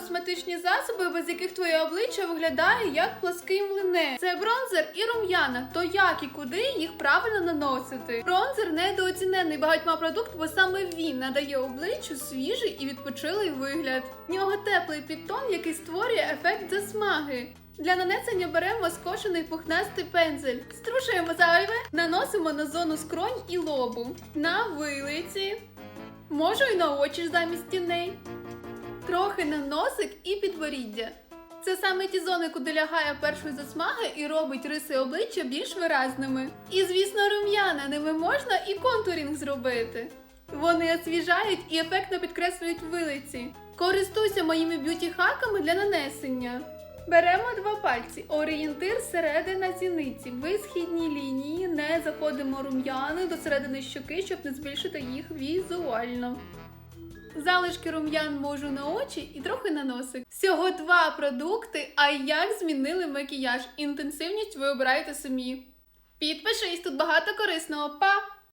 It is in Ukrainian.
косметичні засоби, без яких твоє обличчя виглядає як плаский млинець. Це бронзер і рум'яна. То як і куди їх правильно наносити? Бронзер недооцінений багатьма продуктами, бо саме він надає обличчю свіжий і відпочилий вигляд. В нього теплий підтон, який створює ефект засмаги. Для нанесення беремо скошений пухнастий пензель, струшуємо зайве, наносимо на зону скронь і лобу, на вилиці, можу і на очі замість тіней, трохи на носик і підборіддя. Це саме ті зони, куди лягає першої засмаги і робить риси обличчя більш виразними. І, звісно, рум'яна ними можна і контурінг зробити. Вони освіжають і ефектно підкреслюють вилиці. Користуйся моїми б'юті-хаками для нанесення. Беремо два пальці, орієнтир середина зіниці. В східній лінії не заходимо рум'яни до середини щоки, щоб не збільшити їх візуально. Залишки рум'ян можу на очі і трохи на носик. Всього два продукти, а як змінили макіяж. Інтенсивність ви обираєте самі. Підпишись, тут багато корисного. Па!